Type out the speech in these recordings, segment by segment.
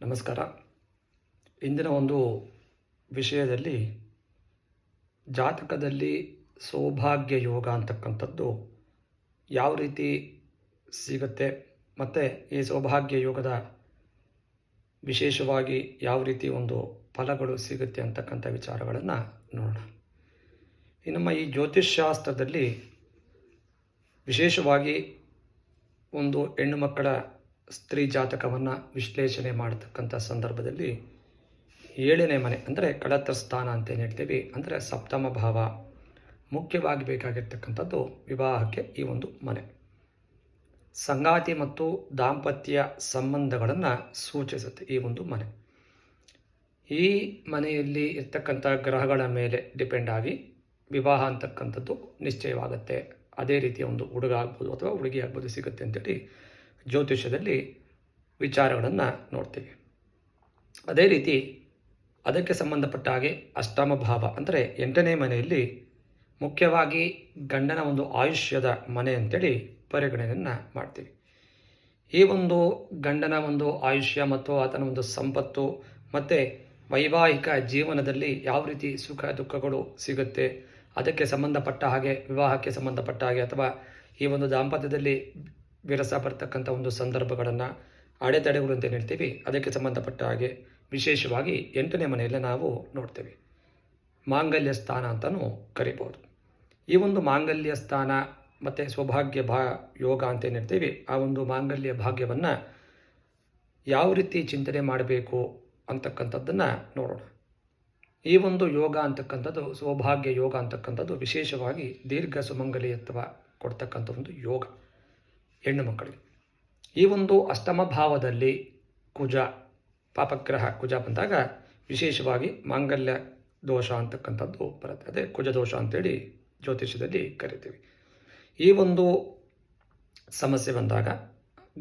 ನಮಸ್ಕಾರ. ಇಂದಿನ ಒಂದು ವಿಷಯದಲ್ಲಿ ಜಾತಕದಲ್ಲಿ ಸೌಭಾಗ್ಯ ಯೋಗ ಅಂತಕ್ಕಂಥದ್ದು ಯಾವ ರೀತಿ ಸಿಗುತ್ತೆ ಮತ್ತು ಈ ಸೌಭಾಗ್ಯ ಯೋಗದ ವಿಶೇಷವಾಗಿ ಯಾವ ರೀತಿ ಒಂದು ಫಲಗಳು ಸಿಗುತ್ತೆ ಅಂತಕ್ಕಂಥ ವಿಚಾರಗಳನ್ನು ನೋಡೋಣ. ಈ ನಮ್ಮ ಈ ಜ್ಯೋತಿಷ್ಶಾಸ್ತ್ರದಲ್ಲಿ ವಿಶೇಷವಾಗಿ ಒಂದು ಹೆಣ್ಣು ಮಕ್ಕಳ ಸ್ತ್ರೀ ಜಾತಕವನ್ನು ವಿಶ್ಲೇಷಣೆ ಮಾಡತಕ್ಕಂಥ ಸಂದರ್ಭದಲ್ಲಿ ಏಳನೇ ಮನೆ, ಅಂದರೆ ಕಳತ್ರ ಸ್ಥಾನ ಅಂತ ಏನು ಹೇಳ್ತೀವಿ? ಅಂದರೆ ಸಪ್ತಮ ಭಾವ. ಮುಖ್ಯವಾಗಿ ಬೇಕಾಗಿರ್ತಕ್ಕಂಥದ್ದು ವಿವಾಹಕ್ಕೆ ಈ ಒಂದು ಮನೆ. ಸಂಗಾತಿ ಮತ್ತು ದಾಂಪತ್ಯ ಸಂಬಂಧಗಳನ್ನು ಸೂಚಿಸುತ್ತೆ ಈ ಒಂದು ಮನೆ. ಈ ಮನೆಯಲ್ಲಿ ಇರ್ತಕ್ಕಂಥ ಗ್ರಹಗಳ ಮೇಲೆ ಡಿಪೆಂಡ್ ಆಗಿ ವಿವಾಹ ಅಂತಕ್ಕಂಥದ್ದು ನಿಶ್ಚಯವಾಗುತ್ತೆ. ಅದೇ ರೀತಿಯ ಒಂದು ಹುಡುಗ ಆಗ್ಬೋದು ಅಥವಾ ಹುಡುಗಿ ಆಗ್ಬೋದು ಸಿಗುತ್ತೆ ಅಂತೇಳಿ ಜ್ಯೋತಿಷ್ಯದಲ್ಲಿ ವಿಚಾರಗಳನ್ನು ನೋಡ್ತೀವಿ. ಅದೇ ರೀತಿ ಅದಕ್ಕೆ ಸಂಬಂಧಪಟ್ಟ ಹಾಗೆ ಅಷ್ಟಮ ಭಾವ ಅಂದರೆ ಎಂಟನೇ ಮನೆಯಲ್ಲಿ ಮುಖ್ಯವಾಗಿ ಗಂಡನ ಒಂದು ಆಯುಷ್ಯದ ಮನೆ ಅಂತೇಳಿ ಪರಿಗಣನೆಯನ್ನು ಮಾಡ್ತೀವಿ. ಈ ಒಂದು ಗಂಡನ ಒಂದು ಆಯುಷ್ಯ ಮತ್ತು ಆತನ ಒಂದು ಸಂಪತ್ತು ಮತ್ತು ವೈವಾಹಿಕ ಜೀವನದಲ್ಲಿ ಯಾವ ರೀತಿ ಸುಖ ದುಃಖಗಳು ಸಿಗುತ್ತೆ, ಅದಕ್ಕೆ ಸಂಬಂಧಪಟ್ಟ ಹಾಗೆ ವಿವಾಹಕ್ಕೆ ಸಂಬಂಧಪಟ್ಟ ಹಾಗೆ ಅಥವಾ ಈ ಒಂದು ದಾಂಪತ್ಯದಲ್ಲಿ ವಿರಸ ಬರ್ತಕ್ಕಂಥ ಒಂದು ಸಂದರ್ಭಗಳನ್ನು ಅಡೆತಡೆಗಳು ಅಂತ ಹೇಳ್ತೀವಿ ಅದಕ್ಕೆ ಸಂಬಂಧಪಟ್ಟ ಹಾಗೆ ವಿಶೇಷವಾಗಿ ಎಂಟನೇ ಮನೆಯಲ್ಲೇ ನಾವು ನೋಡ್ತೇವೆ. ಮಾಂಗಲ್ಯ ಸ್ಥಾನ ಅಂತಲೂ ಕರಿಬೋದು ಈ ಒಂದು ಮಾಂಗಲ್ಯ ಸ್ಥಾನ ಮತ್ತು ಸೌಭಾಗ್ಯ ಭಾ ಯೋಗ ಅಂತ ಹೇಳ್ತೀವಿ ಆ ಒಂದು ಮಾಂಗಲ್ಯ ಭಾಗ್ಯವನ್ನು ಯಾವ ರೀತಿ ಚಿಂತನೆ ಮಾಡಬೇಕು ಅಂತಕ್ಕಂಥದ್ದನ್ನು ನೋಡೋಣ. ಈ ಒಂದು ಯೋಗ ಅಂತಕ್ಕಂಥದ್ದು, ಸೌಭಾಗ್ಯ ಯೋಗ ಅಂತಕ್ಕಂಥದ್ದು ವಿಶೇಷವಾಗಿ ದೀರ್ಘ ಸುಮಂಗಲಿಯತ್ವ ಕೊಡ್ತಕ್ಕಂಥ ಒಂದು ಯೋಗ. ಹೆಣ್ಣು ಮಕ್ಕಳಿಗೆ ಈ ಒಂದು ಅಷ್ಟಮ ಭಾವದಲ್ಲಿ ಕುಜ, ಪಾಪಗ್ರಹ ಕುಜ ಬಂದಾಗ ವಿಶೇಷವಾಗಿ ಮಾಂಗಲ್ಯ ದೋಷ ಅಂತಕ್ಕಂಥದ್ದು ಬರುತ್ತೆ. ಅದೇ ಕುಜ ದೋಷ ಅಂತೇಳಿ ಜ್ಯೋತಿಷ್ಯದಲ್ಲಿ ಕರಿತೀವಿ. ಈ ಒಂದು ಸಮಸ್ಯೆ ಬಂದಾಗ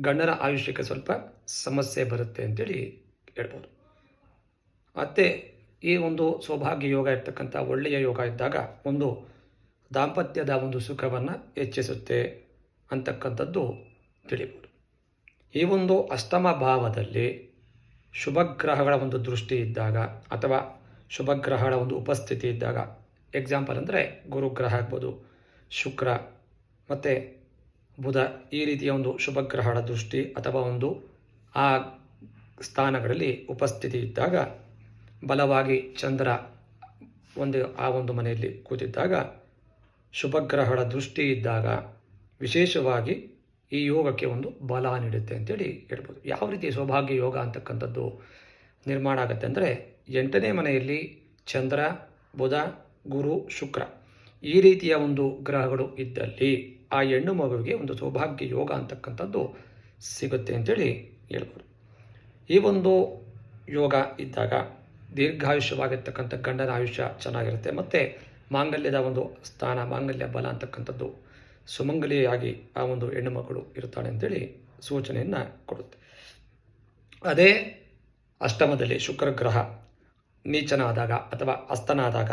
ಗಂಡನ ಆಯುಷ್ಯಕ್ಕೆ ಸ್ವಲ್ಪ ಸಮಸ್ಯೆ ಬರುತ್ತೆ ಅಂತೇಳಿ ಹೇಳ್ಬೋದು. ಮತ್ತು ಈ ಒಂದು ಸೌಭಾಗ್ಯ ಯೋಗ ಇರ್ತಕ್ಕಂಥ ಒಳ್ಳೆಯ ಯೋಗ ಇದ್ದಾಗ ಒಂದು ದಾಂಪತ್ಯದ ಒಂದು ಸುಖವನ್ನು ಹೆಚ್ಚಿಸುತ್ತೆ. ಅಂತಕ್ಕಂಥದ್ದು ತಿಳಿಬೋದು. ಈ ಒಂದು ಅಷ್ಟಮ ಭಾವದಲ್ಲಿ ಶುಭಗ್ರಹಗಳ ಒಂದು ದೃಷ್ಟಿ ಇದ್ದಾಗ ಅಥವಾ ಶುಭಗ್ರಹಗಳ ಒಂದು ಉಪಸ್ಥಿತಿ ಇದ್ದಾಗ ಎಕ್ಸಾಂಪಲ್ ಅಂದರೆ ಗುರುಗ್ರಹ ಆಗ್ಬೋದು, ಶುಕ್ರ ಮತ್ತು ಬುಧ ಈ ರೀತಿಯ ಒಂದು ಶುಭಗ್ರಹಗಳ ದೃಷ್ಟಿ ಅಥವಾ ಒಂದು ಆ ಸ್ಥಾನಗಳಲ್ಲಿ ಉಪಸ್ಥಿತಿ ಇದ್ದಾಗ, ಬಲವಾಗಿ ಚಂದ್ರ ಒಂದು ಆ ಒಂದು ಮನೆಯಲ್ಲಿ ಕೂತಿದ್ದಾಗ, ಶುಭಗ್ರಹಗಳ ದೃಷ್ಟಿ ಇದ್ದಾಗ ವಿಶೇಷವಾಗಿ ಈ ಯೋಗಕ್ಕೆ ಒಂದು ಬಲ ನೀಡುತ್ತೆ ಅಂತೇಳಿ ಹೇಳ್ಬೋದು. ಯಾವ ರೀತಿ ಸೌಭಾಗ್ಯ ಯೋಗ ಅಂತಕ್ಕಂಥದ್ದು ನಿರ್ಮಾಣ ಆಗುತ್ತೆ ಅಂದರೆ ಎಂಟನೇ ಮನೆಯಲ್ಲಿ ಚಂದ್ರ, ಬುಧ, ಗುರು, ಶುಕ್ರ ಈ ರೀತಿಯ ಒಂದು ಗ್ರಹಗಳು ಇದ್ದಲ್ಲಿ ಆ ಹೆಣ್ಣು ಮಗುವಿಗೆ ಒಂದು ಸೌಭಾಗ್ಯ ಯೋಗ ಅಂತಕ್ಕಂಥದ್ದು ಸಿಗುತ್ತೆ ಅಂತೇಳಿ ಹೇಳ್ಬೋದು. ಈ ಒಂದು ಯೋಗ ಇದ್ದಾಗ ದೀರ್ಘಾಯುಷ್ಯವಾಗಿರ್ತಕ್ಕಂಥ ಗಂಡನ ಆಯುಷ್ಯ ಚೆನ್ನಾಗಿರುತ್ತೆ. ಮತ್ತು ಮಾಂಗಲ್ಯದ ಒಂದು ಸ್ಥಾನ, ಮಾಂಗಲ್ಯ ಬಲ ಅಂತಕ್ಕಂಥದ್ದು ಸುಮಂಗಲಿಯಾಗಿ ಆ ಒಂದು ಹೆಣ್ಣು ಮಕ್ಕಳು ಇರುತ್ತಾಳೆ ಅಂತೇಳಿ ಸೂಚನೆಯನ್ನು ಕೊಡುತ್ತೆ. ಅದೇ ಅಷ್ಟಮದಲ್ಲಿ ಶುಕ್ರ ಗ್ರಹ ನೀಚನಾದಾಗ ಅಥವಾ ಅಸ್ತನಾದಾಗ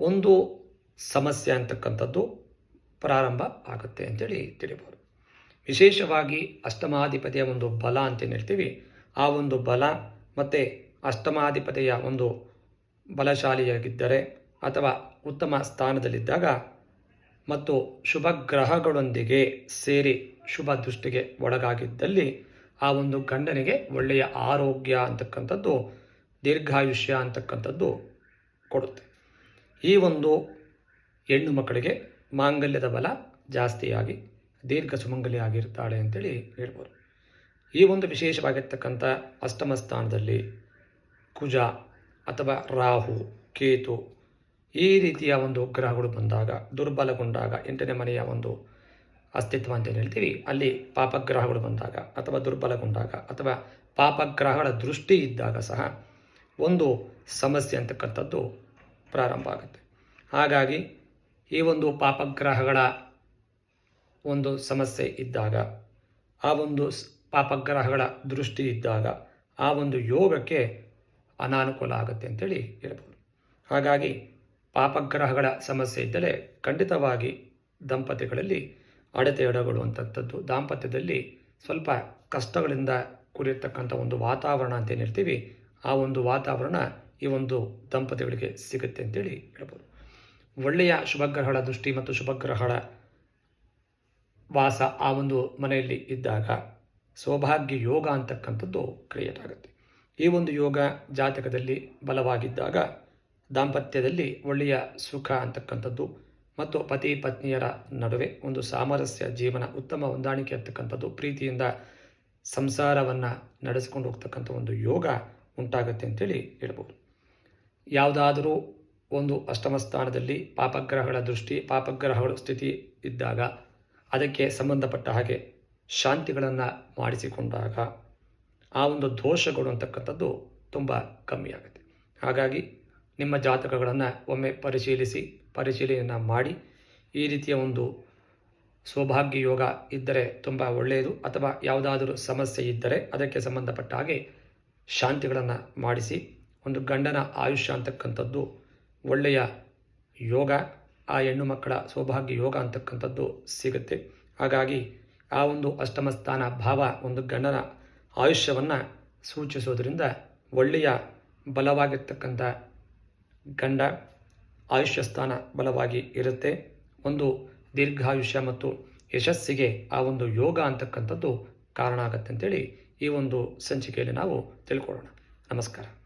ಒಂದು ಸಮಸ್ಯೆ ಅಂತಕ್ಕಂಥದ್ದು ಪ್ರಾರಂಭ ಆಗುತ್ತೆ ಅಂತೇಳಿ ತಿಳಿಬೋದು. ವಿಶೇಷವಾಗಿ ಅಷ್ಟಮಾಧಿಪತಿಯ ಒಂದು ಬಲ ಅಂತೇನು ಹೇಳ್ತೀವಿ, ಆ ಒಂದು ಬಲ ಮತ್ತು ಅಷ್ಟಮಾಧಿಪತಿಯ ಒಂದು ಬಲಶಾಲಿಯಾಗಿದ್ದರೆ ಅಥವಾ ಉತ್ತಮ ಸ್ಥಾನದಲ್ಲಿದ್ದಾಗ ಮತ್ತು ಶುಭ ಗ್ರಹಗಳೊಂದಿಗೆ ಸೇರಿ ಶುಭ ದೃಷ್ಟಿಗೆ ಒಳಗಾಗಿದ್ದಲ್ಲಿ ಆ ಒಂದು ಗಂಡನಿಗೆ ಒಳ್ಳೆಯ ಆರೋಗ್ಯ ಅಂತಕ್ಕಂಥದ್ದು, ದೀರ್ಘಾಯುಷ್ಯ ಅಂತಕ್ಕಂಥದ್ದು ಕೊಡುತ್ತೆ. ಈ ಒಂದು ಹೆಣ್ಣು ಮಕ್ಕಳಿಗೆ ಮಾಂಗಲ್ಯದ ಬಲ ಜಾಸ್ತಿಯಾಗಿ, ದೀರ್ಘ ಸುಮಂಗಲಿ ಆಗಿರ್ತಾಳೆ ಅಂತೇಳಿ ಹೇಳ್ಬೋದು. ಈ ಒಂದು ವಿಶೇಷವಾಗಿರ್ತಕ್ಕಂಥ ಅಷ್ಟಮ ಸ್ಥಾನದಲ್ಲಿ ಕುಜ ಅಥವಾ ರಾಹು, ಕೇತು ಈ ರೀತಿಯ ಒಂದು ಗ್ರಹಗಳು ಬಂದಾಗ, ದುರ್ಬಲಗೊಂಡಾಗ ಎಂಟನೇ ಮನೆಯ ಒಂದು ಅಸ್ತಿತ್ವ ಅಂತ ಹೇಳ್ತೀವಿ. ಅಲ್ಲಿ ಪಾಪಗ್ರಹಗಳು ಬಂದಾಗ ಅಥವಾ ದುರ್ಬಲಗೊಂಡಾಗ ಅಥವಾ ಪಾಪಗ್ರಹಗಳ ದೃಷ್ಟಿ ಇದ್ದಾಗ ಸಹ ಒಂದು ಸಮಸ್ಯೆ ಅಂತಕ್ಕಂಥದ್ದು ಪ್ರಾರಂಭ ಆಗುತ್ತೆ. ಹಾಗಾಗಿ ಈ ಒಂದು ಪಾಪಗ್ರಹಗಳ ಒಂದು ಸಮಸ್ಯೆ ಇದ್ದಾಗ, ಆ ಒಂದು ಪಾಪಗ್ರಹಗಳ ದೃಷ್ಟಿ ಇದ್ದಾಗ ಆ ಒಂದು ಯೋಗಕ್ಕೆ ಅನಾನುಕೂಲ ಆಗುತ್ತೆ ಅಂತೇಳಿ ಹೇಳ್ಬೋದು. ಹಾಗಾಗಿ ಪಾಪಗ್ರಹಗಳ ಸಮಸ್ಯೆ ಇದ್ದರೆ ಖಂಡಿತವಾಗಿ ದಂಪತಿಗಳಲ್ಲಿ ಅಂತಂಥದ್ದು ದಾಂಪತ್ಯದಲ್ಲಿ ಸ್ವಲ್ಪ ಕಷ್ಟಗಳಿಂದ ಕೂಡಿರ್ತಕ್ಕಂಥ ಒಂದು ವಾತಾವರಣ ಅಂತ ಏನಿರ್ತೀವಿ ಆ ಒಂದು ವಾತಾವರಣ ಈ ಒಂದು ದಂಪತಿಗಳಿಗೆ ಸಿಗುತ್ತೆ ಅಂತೇಳಿ ಹೇಳ್ಬೋದು. ಒಳ್ಳೆಯ ಶುಭಗ್ರಹಗಳ ದೃಷ್ಟಿ ಮತ್ತು ಶುಭಗ್ರಹಗಳ ವಾಸ ಆ ಒಂದು ಮನೆಯಲ್ಲಿ ಇದ್ದಾಗ ಸೌಭಾಗ್ಯ ಯೋಗ ಅಂತಕ್ಕಂಥದ್ದು ಕ್ರಿಯೇಟ್ ಆಗುತ್ತೆ ಈ ಒಂದು ಯೋಗ ಜಾತಕದಲ್ಲಿ ಬಲವಾಗಿದ್ದಾಗ ದಾಂಪತ್ಯದಲ್ಲಿ ಒಳ್ಳೆಯ ಸುಖ ಅಂತಕ್ಕಂಥದ್ದು ಮತ್ತು ಪತಿ ಪತ್ನಿಯರ ನಡುವೆ ಒಂದು ಸಾಮರಸ್ಯ ಜೀವನ ಉತ್ತಮ ಹೊಂದಾಣಿಕೆ ಅಂತಕ್ಕಂಥದ್ದು ಪ್ರೀತಿಯಿಂದ ಸಂಸಾರವನ್ನು ನಡೆಸಿಕೊಂಡು ಹೋಗ್ತಕ್ಕಂಥ ಒಂದು ಯೋಗ ಉಂಟಾಗುತ್ತೆ ಅಂತೇಳಿ ಹೇಳ್ಬೋದು. ಯಾವುದಾದರೂ ಒಂದು ಅಷ್ಟಮ ಸ್ಥಾನದಲ್ಲಿ ಪಾಪಗ್ರಹಗಳ ದೃಷ್ಟಿ, ಪಾಪಗ್ರಹಗಳ ಸ್ಥಿತಿ ಇದ್ದಾಗ ಅದಕ್ಕೆ ಸಂಬಂಧಪಟ್ಟ ಹಾಗೆ ಶಾಂತಿಗಳನ್ನು ಮಾಡಿಸಿಕೊಂಡಾಗ ಆ ಒಂದು ದೋಷಗಳು ಅಂತಕ್ಕಂಥದ್ದು ತುಂಬ ಕಮ್ಮಿ ಆಗುತ್ತೆ. ಹಾಗಾಗಿ ನಿಮ್ಮ ಜಾತಕಗಳನ್ನು ಒಮ್ಮೆ ಪರಿಶೀಲಿಸಿ, ಪರಿಶೀಲನೆಯನ್ನು ಮಾಡಿ, ಈ ರೀತಿಯ ಒಂದು ಸೌಭಾಗ್ಯ ಯೋಗ ಇದ್ದರೆ ತುಂಬ ಒಳ್ಳೆಯದು. ಅಥವಾ ಯಾವುದಾದರೂ ಸಮಸ್ಯೆ ಇದ್ದರೆ ಅದಕ್ಕೆ ಸಂಬಂಧಪಟ್ಟ ಹಾಗೆ ಶಾಂತಿಗಳನ್ನು ಮಾಡಿಸಿ, ಒಂದು ಗಂಡನ ಆಯುಷ್ಯ ಅಂತಕ್ಕಂಥದ್ದು ಒಳ್ಳೆಯ ಯೋಗ, ಆ ಹೆಣ್ಣು ಮಕ್ಕಳ ಸೌಭಾಗ್ಯ ಯೋಗ ಅಂತಕ್ಕಂಥದ್ದು ಸಿಗುತ್ತೆ. ಹಾಗಾಗಿ ಆ ಒಂದು ಅಷ್ಟಮ ಸ್ಥಾನ ಭಾವ ಒಂದು ಗಂಡನ ಆಯುಷ್ಯವನ್ನು ಸೂಚಿಸೋದರಿಂದ ಒಳ್ಳೆಯ ಬಲವಾಗಿರ್ತಕ್ಕಂಥ ಗಂಡ ಆಯುಷ್ಯ ಸ್ಥಾನ ಬಲವಾಗಿ ಇರುತ್ತೆ. ಒಂದು ದೀರ್ಘಾಯುಷ್ಯ ಮತ್ತು ಯಶಸ್ಸಿಗೆ ಆ ಒಂದು ಯೋಗ ಅಂತಕ್ಕಂಥದ್ದು ಕಾರಣ ಆಗತ್ತೆ ಅಂತೇಳಿ ಈ ಒಂದು ಸಂಚಿಕೆಯಲ್ಲಿ ನಾವು ತಿಳ್ಕೊಳ್ಳೋಣ. ನಮಸ್ಕಾರ.